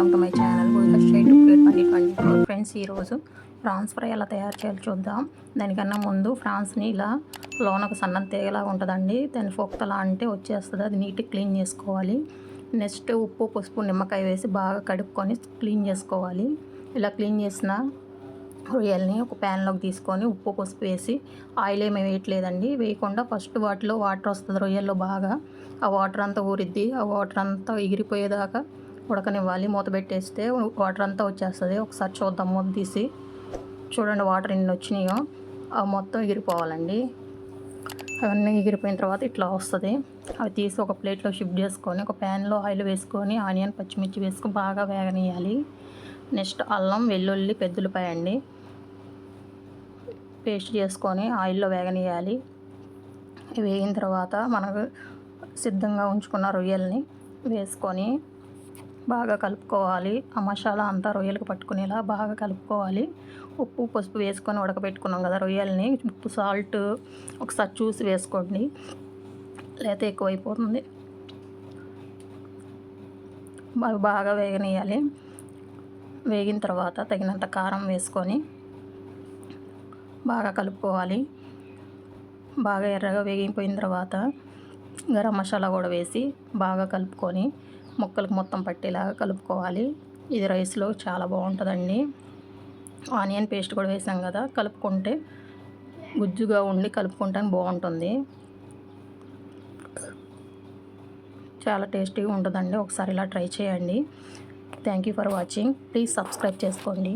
Welcome to my channel gold state plate twenty twenty four. Friends ఈరోజు French fry ఎలా తయారు చేయాలో చూద్దాం. దానికన్నా ముందు ఫ్రాన్స్ని ఇలా లోన ఒక సన్నం తేగలా ఉంటుందండి. దాని ఫోక్తలా అంటే వచ్చేస్తుంది అది నీట్గా క్లీన్ చేసుకోవాలి. నెక్స్ట్ ఉప్పు పసుపు నిమ్మకాయ వేసి బాగా కడుక్కొని క్లీన్ చేసుకోవాలి. ఇలా క్లీన్ చేసిన రొయ్యల్ని ఒక ప్యాన్లోకి తీసుకొని ఉప్పు పసుపు వేసి ఆయిల్ ఏమీ వేయట్లేదండి. వేయకుండా ఫస్ట్ వాటిలో వాటర్ వస్తుంది రొయ్యల్లో బాగా. ఆ వాటర్ అంతా ఊరిద్ది. ఆ వాటర్ అంతా ఎగిరిపోయేదాకా ఉడకనివ్వాలి మూత పెట్టేస్తే వాటర్ అంతా వచ్చేస్తుంది. ఒకసారి చూద్దాం మూత తీసి. చూడండి వాటర్ ఎన్ని వచ్చినాయో. అవి మొత్తం ఎగిరిపోవాలండి అవన్నీ ఎగిరిపోయిన తర్వాత ఇట్లా వస్తుంది. అవి తీసి ఒక ప్లేట్లో షిఫ్ట్ చేసుకొని ఒక ప్యాన్లో ఆయిల్ వేసుకొని ఆనియన్ పచ్చిమిర్చి వేసుకొని బాగా వేగనీయాలి నెక్స్ట్ అల్లం వెల్లుల్లి పెద్దలపాయ అండి. పేస్ట్ చేసుకొని ఆయిల్లో వేగనీయాలి వేగిన తర్వాత మనకు సిద్ధంగా ఉంచుకున్న రొయ్యల్ని వేసుకొని బాగా కలుపుకోవాలి. ఆ మసాలా అంతా రొయ్యలకు పట్టుకునేలా బాగా కలుపుకోవాలి. ఉప్పు పసుపు వేసుకొని ఉడకబెట్టుకున్నాం కదా రొయ్యల్ని. ఉప్పు సాల్ట్ ఒకసారి చూసి వేసుకోండి. లేకపోతే ఎక్కువైపోతుంది. అవి బాగా వేగనీయాలి వేగిన తర్వాత తగినంత కారం వేసుకొని బాగా కలుపుకోవాలి. బాగా ఎర్రగా వేగిపోయిన తర్వాత గరం మసాలా కూడా వేసి బాగా కలుపుకొని ముక్కలకు మొత్తం పట్టేలాగా కలుపుకోవాలి. ఇది రైస్లో చాలా బాగుంటుందండి. ఆనియన్ పేస్ట్ కూడా వేసాం కదా కలుపుకుంటే గుజ్జుగా ఉండి కలుపుకుంటే బాగుంటుంది. చాలా టేస్టీగా ఉంటుందండి. ఒకసారి ఇలా ట్రై చేయండి. Thank you for watching. Please subscribe చేసుకోండి.